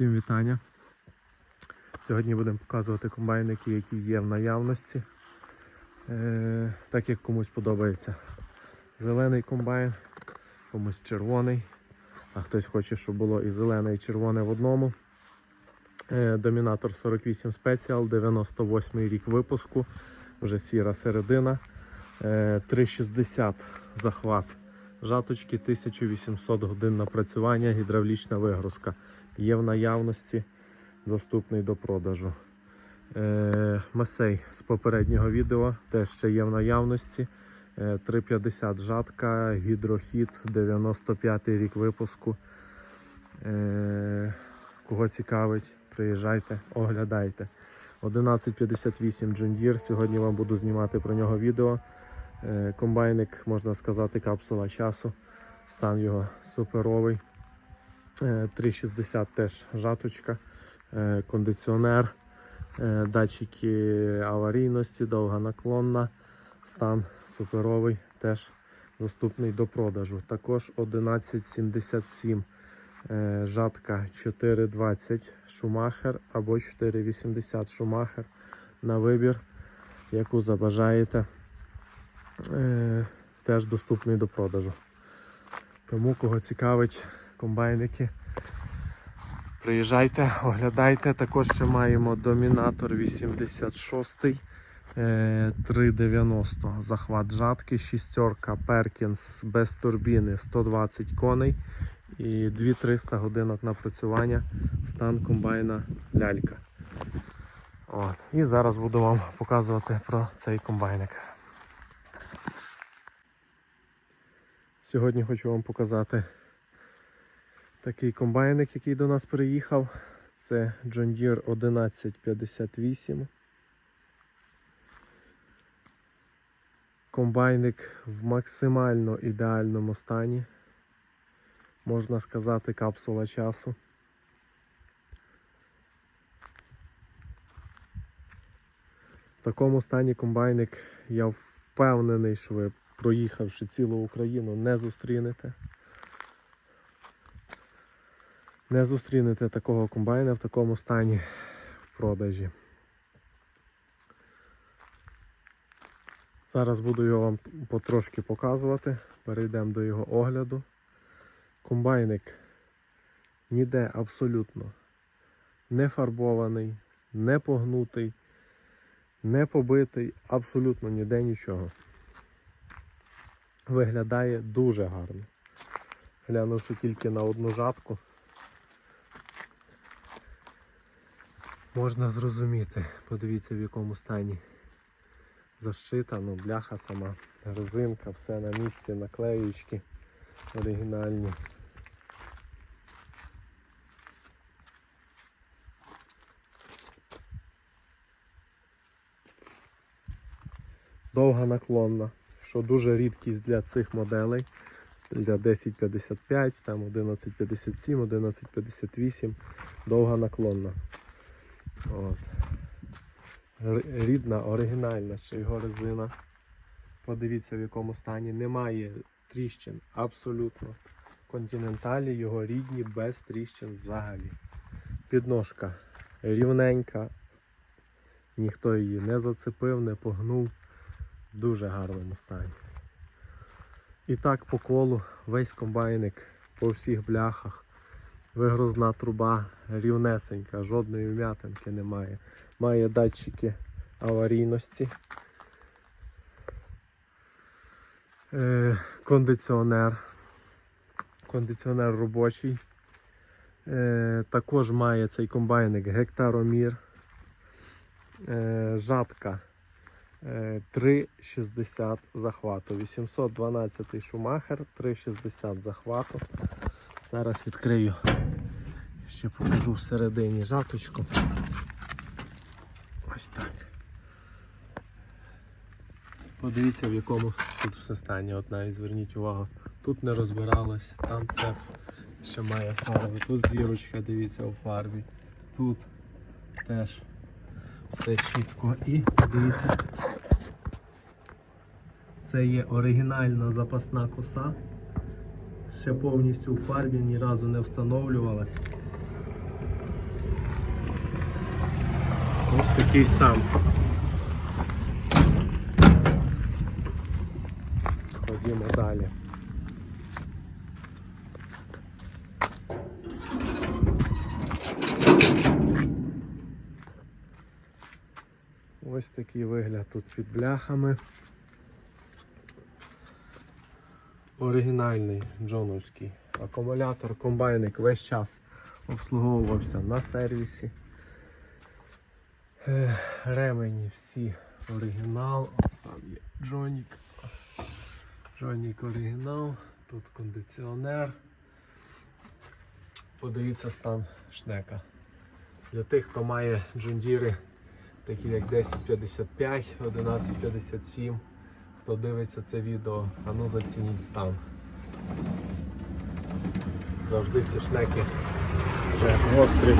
Всім вітання. Сьогодні будемо показувати комбайники, які є в наявності. Е, так як комусь подобається зелений комбайн, комусь червоний, а хтось хоче, щоб було і зелене, і червоне в одному. Е, Домінатор 48 Special, 98 рік випуску, вже сіра середина. Е, 360 захват жаточки, 1800 годин напрацювання, гідравлічна вигрузка. Є в наявності, доступний до продажу. Е, Масей з попереднього відео теж ще є в наявності. Е, 350 жатка, гідрохід, 95 й рік випуску. Е, Кого цікавить, приїжджайте, оглядайте. 1158 John Deere. Сьогодні вам буду знімати про нього відео. Е, Комбайник, можна сказати, капсула часу. Стан його суперовий. Е, 360 теж жаточка, е, кондиціонер, е, датчики аварійності, довга наклонна. Стан суперовий, теж доступний до продажу. Також 1177 е, жатка 420 Шумахер або 480 Шумахер на вибір, яку забажаєте е, теж доступний до продажу. Тому кого цікавить комбайники, приїжджайте, оглядайте. Також ще маємо домінатор 86 е, 390 захват жатки, шістерка Перкінс без турбіни 120 коней і 2300 годинок напрацювання. Стан комбайна лялька. От. І зараз буду вам показувати про цей комбайник. Сьогодні хочу вам показати такий комбайник, який до нас приїхав. Це John Deere 1158. Комбайник в максимально ідеальному стані. Можна сказати, капсула часу. В такому стані комбайник, я впевнений, що ви проїхавши цілу Україну, не зустрінете. Не зустрінете такого комбайна в такому стані в продажі. Зараз буду його вам потрошки показувати. Перейдемо до його огляду. Комбайник ніде абсолютно не фарбований, не погнутий, не побитий, абсолютно ніде нічого виглядає дуже гарно. Глянувши тільки на одну жатку, можна зрозуміти, подивіться в якому стані защита, ну бляха сама, резинка, все на місці, наклеючки оригінальні. Довга наклонна що дуже рідкість для цих моделей. Для 1055, там 1157, 1158, довга наклонна. От. Рідна, оригінальна ще його резина. Подивіться в якому стані. Немає тріщин абсолютно. Континенталі його рідні без тріщин взагалі. Підножка рівненька. Ніхто її не зацепив, не погнув дуже гарному стані. І так по колу весь комбайник по всіх бляхах. Вигрузна труба рівнесенька, жодної вм'ятинки немає. Має датчики аварійності. Е, кондиціонер. Кондиціонер робочий. Е, також має цей комбайник гектаромір. Е, жатка Е, 3,60 захвату. 812 шумахер, 3,60 захвату. Зараз відкрию, ще покажу всередині жаточку. Ось так. Подивіться в якому тут все стані. От навіть зверніть увагу. Тут не розбиралось, там це ще має фарбу. Тут зірочка, дивіться у фарбі. Тут теж все чітко. І дивіться, це є оригінальна запасна коса ще повністю в фарбі ні разу не встановлювалась. Ось такий стан. Ходімо далі. Ось такий вигляд тут під бляхами. Оригінальний джоновський акумулятор, комбайник весь час обслуговувався на сервісі. Е, Ремені всі оригінал. Там є Джонік. Джонік оригінал. Тут кондиціонер. Подивіться стан шнека. Для тих, хто має джундіри, такі як 1055, 1157. Хто дивиться це відео, а ну зацініть стан. Завжди ці шнеки вже гострі,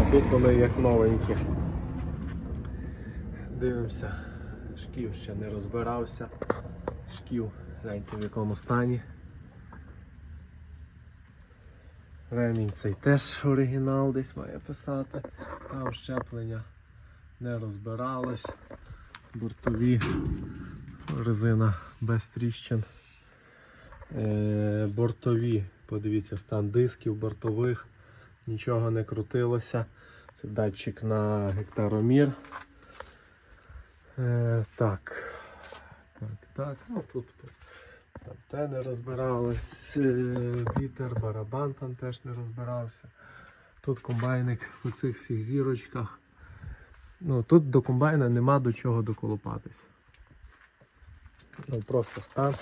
а тут вони як новенькі. Дивимося, шків ще не розбирався. Шків, гляньте в якому стані. Ремінь цей теж оригінал десь має писати. Там щеплення не розбиралось. Бортові резина без тріщин. Е, бортові, подивіться, стан дисків бортових, нічого не крутилося. Це датчик на гектаромір. Е, так. Так, так. Ну, тут там те не розбиралось. Е, вітер, барабан там теж не розбирався. Тут комбайник по цих всіх зірочках. Ну, тут до комбайна нема до чого доколупатись. Ну, просто стан.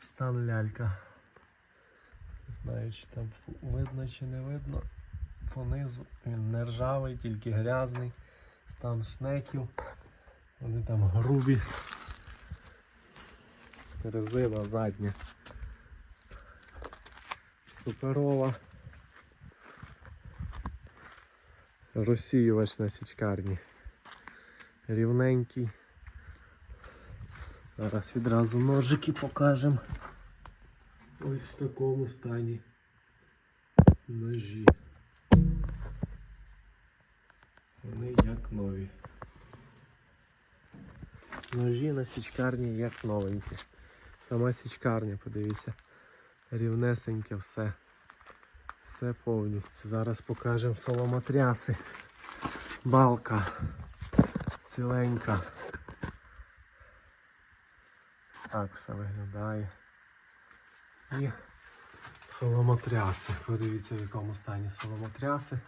Стан лялька. Не знаю, чи там видно чи не видно. Понизу він не ржавий, тільки грязний. Стан шнеків. Вони там грубі. Резина задня. Суперова. Розсіювач на січкарні. Рівненький. Зараз відразу ножики покажемо. Ось в такому стані ножі. Вони як нові. Ножі на січкарні як новенькі. Сама січкарня, подивіться. Рівнесеньке все. Все повністю. Зараз покажемо соломотряси. Балка. Ціленька. Так все виглядає. І соломотряси. Подивіться в якому стані соломотряси.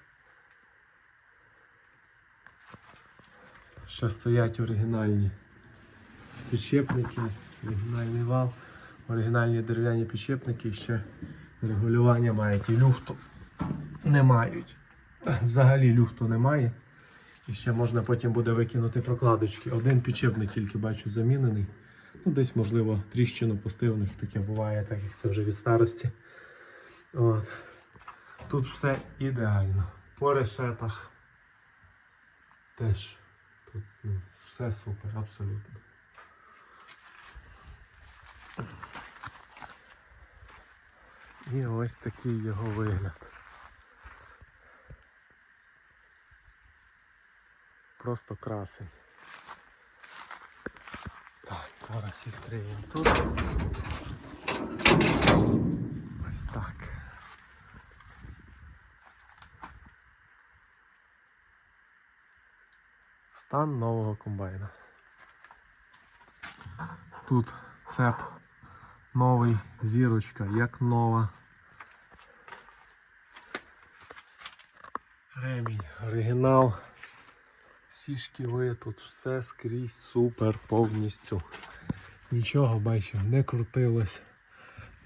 Ще стоять оригінальні підшипники, оригінальний вал, оригінальні дерев'яні підшипники ще регулювання мають і люфту не мають. Взагалі люфту немає. І ще можна потім буде викинути прокладочки. Один підшипник тільки бачу замінений. Ну, десь, можливо, тріщину пустив, у них таке буває, так як це вже від старості. От. Тут все ідеально. По решетах теж. Тут ну, все супер, абсолютно. І ось такий його вигляд. Просто красень. Зараз відкриємо тут. Ось так. Стан нового комбайна. Тут цеп новий, зірочка, як нова. Ремінь, оригінал. Всі шківи, тут все скрізь супер повністю. Нічого бачив, не крутилось,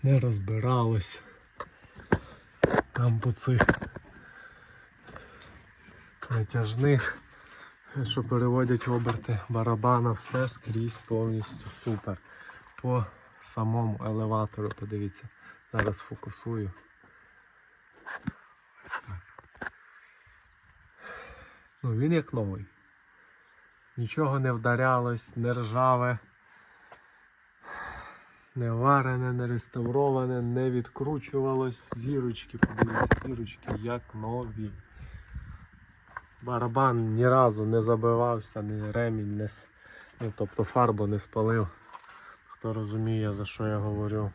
не розбиралось. Там по цих натяжних, що переводять оберти барабана, все скрізь повністю супер. По самому елеватору, подивіться, зараз фокусую. Ну, він як новий. Нічого не вдарялось, не ржаве, не варене, не реставроване, не відкручувалось. Зірочки, подивіться, зірочки як нові. Барабан ні разу не забивався, ні ремінь, не, ну, тобто фарбу не спалив. Хто розуміє, за що я говорю.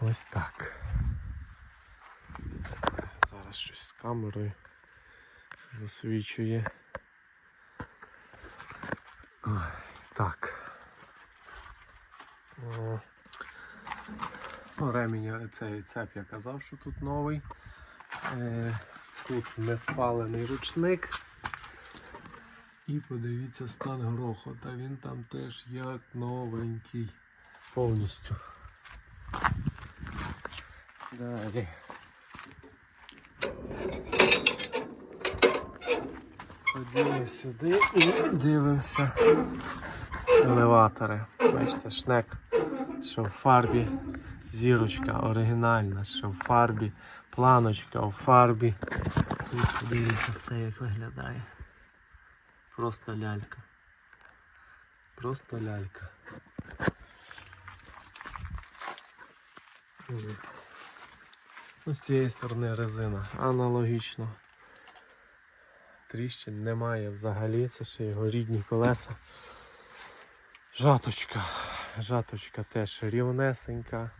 Ось так. Зараз щось з камерою засвічує. Ой, так. Ну, ремінь цей цеп я казав, що тут новий. Е, тут не спалений ручник. І подивіться стан грохота. Він там теж як новенький. Повністю. Далі. Ходімо сюди і дивимося елеватори. Бачите, шнек, що в фарбі зірочка оригінальна, що в фарбі планочка, у фарбі. Тут подивіться все як виглядає. Просто лялька. Просто лялька. Ну, з цієї сторони резина аналогічно. Тріщин немає взагалі, це ще його рідні колеса. Жаточка. Жаточка теж рівнесенька.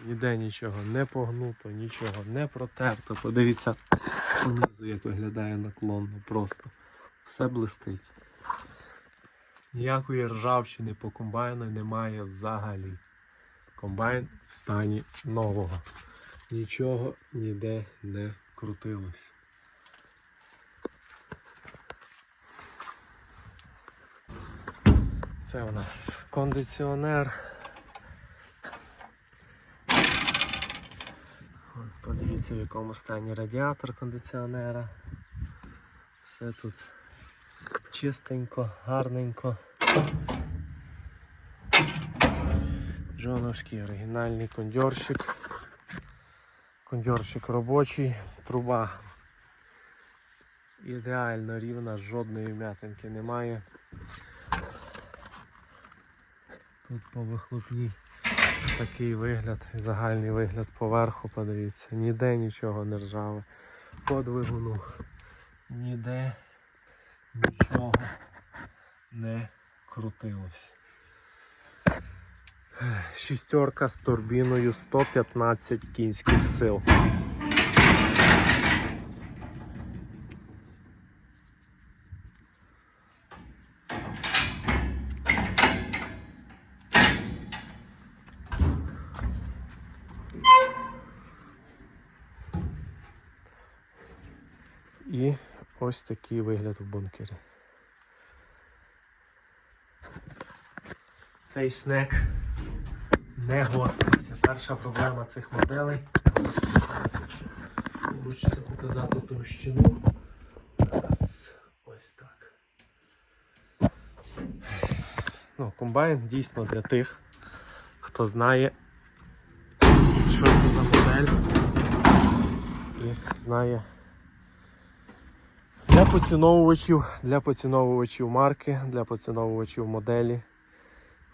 Ніде нічого не погнуто, нічого не протерто. Подивіться внизу, як виглядає наклонно. Просто все блистить. Ніякої ржавчини по комбайну немає взагалі. Комбайн в стані нового. Нічого ніде не крутилось. Це у нас кондиціонер. Подивіться, в якому стані радіатор кондиціонера. Все тут чистенько, гарненько. Джоновський оригінальний кондьорщик. Кондьорщик робочий, труба ідеально рівна, жодної м'ятинки немає. Тут по вихлопній такий вигляд, загальний вигляд поверху, подивіться, ніде нічого не ржаве. По двигуну ніде нічого не крутилось. Шістерка з турбіною 115 кінських сил. І ось такий вигляд в бункері. Цей шнек не. Це перша проблема цих моделей. Зараз, якщо Хочеться показати товщину. Зараз ось так. Ну, комбайн дійсно для тих, хто знає, що це за модель і знає. Для поціновувачів, для поціновувачів марки, для поціновувачів моделі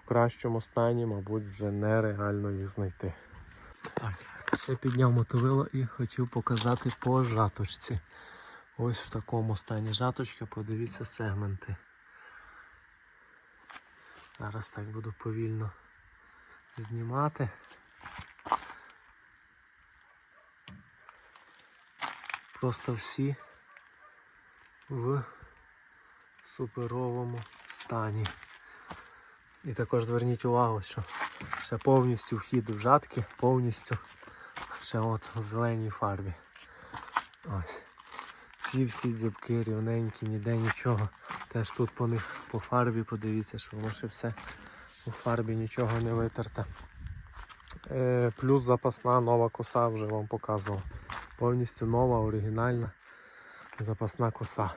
в кращому стані, мабуть, вже нереально їх знайти. Так, ще підняв мотовило і хотів показати по жаточці. Ось в такому стані жаточка, подивіться сегменти. Зараз так буду повільно знімати. Просто всі в суперовому стані. І також зверніть увагу, що ще повністю вхід в жатки, повністю ще от в зеленій фарбі. Ось. Ці всі дзюбки рівненькі, ніде нічого. Теж тут по них по фарбі подивіться, що воно ще все у фарбі нічого не витерте. Е, плюс запасна нова коса вже вам показував. Повністю нова, оригінальна запасна коса.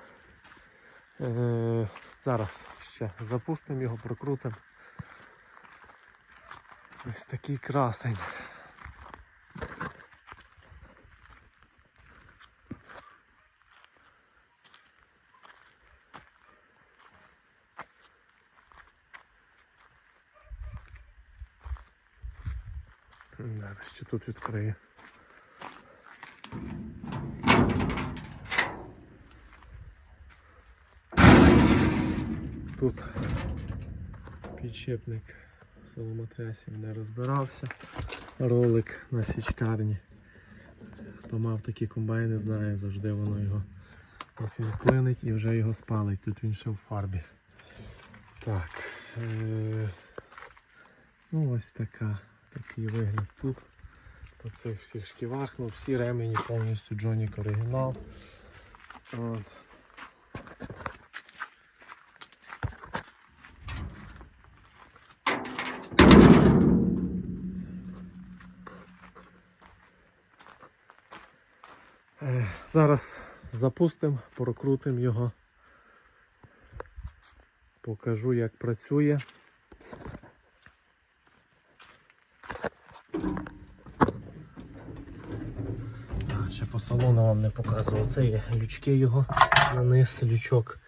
Е, зараз ще запустимо його, прокрутимо. Ось такий красень. Зараз ще тут відкрию. Підшипник соломотрясів не розбирався. Ролик на січкарні. Хто мав такі комбайни, знає, завжди воно його. Ось він клинить і вже його спалить. Тут він ще в фарбі. Так. Е- ну ось така, такий вигляд тут. По цих всіх шківах, ну всі ремені повністю Джонік оригінал. От. Зараз запустимо, прокрутимо його. Покажу, як працює. Ще по салону вам не показував. Це є лючки його на низ, лючок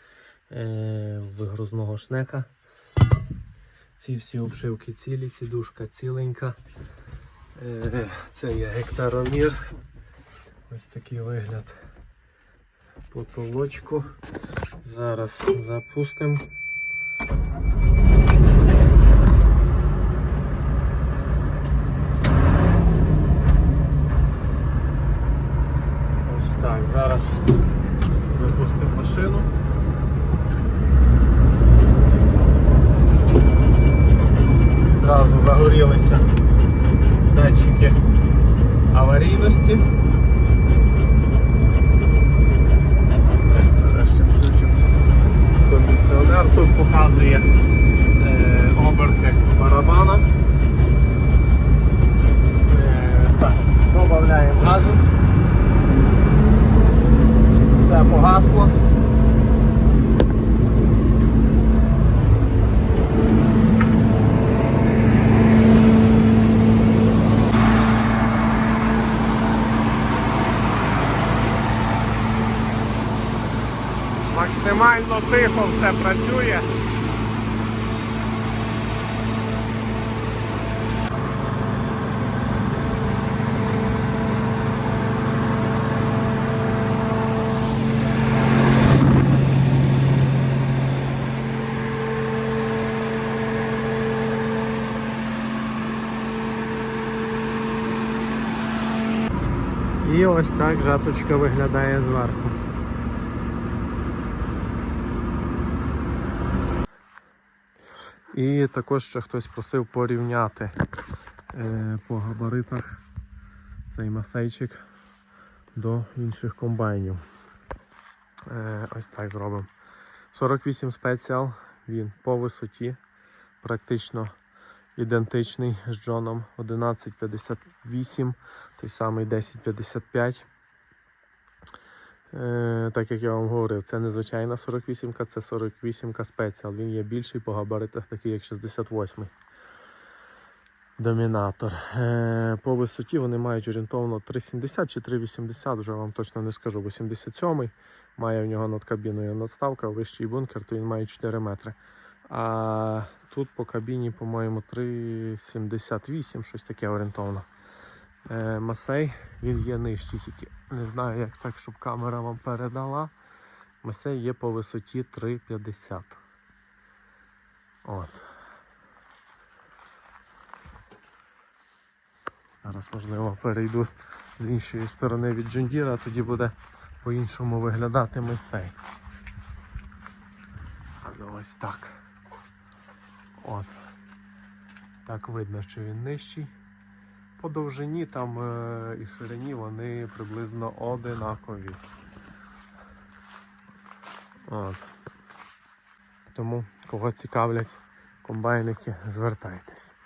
е, вигрузного шнека. Ці всі обшивки цілі, сідушка ціленька. Е, це є гектаромір. Ось такий вигляд потолочку. Зараз запустимо. Ось так, зараз запустимо машину. Одразу загорілися датчики аварійності. Зараз ще включимо кондиціонер. Тут показує е, оберти барабана. Е, так, додаємо газу. Все погасло. Тихо все працює. І ось так жаточка виглядає зверху. І також ще хтось просив порівняти е, по габаритах цей масейчик до інших комбайнів. Е, ось так зробимо. 48 спеціал, він по висоті, практично ідентичний з Джоном 1158, той самий 1055. Е, так як я вам говорив, це не звичайна 48-ка, це 48-ка спеціал. Він є більший по габаритах, такий як 68-й. Домінатор. Е, по висоті вони мають орієнтовно 3,70 чи 3,80, вже вам точно не скажу. 87-й має в нього над кабіною надставка, вищий бункер, то він має 4 метри. А тут по кабіні, по-моєму, 3,78, щось таке орієнтовно. Е, Масей, він є нижчий тільки. Не знаю, як так, щоб камера вам передала. Масей є по висоті 3,50. От. Зараз, можливо, перейду з іншої сторони від Джундіра, тоді буде по-іншому виглядати Месей. А ну ось так. От. Так видно, що він нижчий. По довжині там е, і ширині вони приблизно одинакові. От. Тому, кого цікавлять комбайники, звертайтесь.